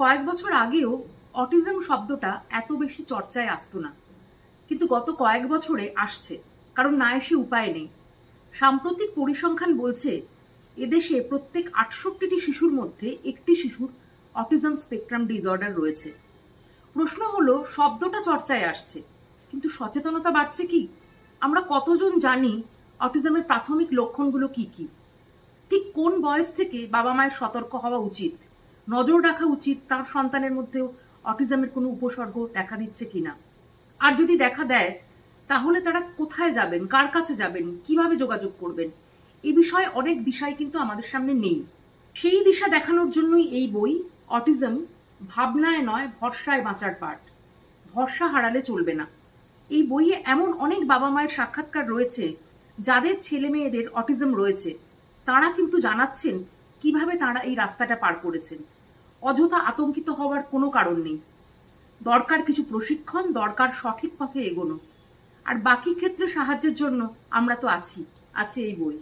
কয়েক বছর আগেও অটিজম শব্দটা এত বেশি চর্চায় আসতো না। কিন্তু গত কয়েক বছরে আসছে, কারণ না এসে উপায় নেই। সাম্প্রতিক পরিসংখ্যান বলছে, এদেশে প্রত্যেক আটষট্টিটি শিশুর মধ্যে একটি শিশুর অটিজম স্পেকট্রাম ডিসঅর্ডার রয়েছে। প্রশ্ন হলো, শব্দটা চর্চায় আসছে, কিন্তু সচেতনতা বাড়ছে কি? আমরা কতজন জানি অটিজমের প্রাথমিক লক্ষণগুলো কি কি? ঠিক কোন বয়স থেকে বাবা মায়ের সতর্ক হওয়া উচিত? নজর রাখা উচিত তার সন্তানের মধ্যেও অটিজমের কোনো উপসর্গ দেখা দিচ্ছে কিনা। আর যদি দেখা দেয়, তাহলে তারা কোথায় যাবেন, কার কাছে যাবেন, কীভাবে যোগাযোগ করবেন, এ বিষয়ে অনেক দিশাই কিন্তু আমাদের সামনে নেই। সেই দিশা দেখানোর জন্যই এই বই, অটিজম, ভাবনায় নয়, ভরসায় বাঁচার পাঠ। ভরসা হারালে চলবে না। এই বইয়ে এমন অনেক বাবা মায়ের সাক্ষাৎকার রয়েছে, যাদের ছেলে মেয়েদের অটিজম রয়েছে। তারা কিন্তু জানাচ্ছেন কীভাবে তারা এই রাস্তাটা পার করেছেন? অযথা আতঙ্কিত হওয়ার কোনো কারণ নেই। দরকার কিছু প্রশিক্ষণ, দরকার সঠিক পথে এগোনো। আর বাকি ক্ষেত্রে সাহায্যের জন্য আমরা তো আছি, আছে এই বই।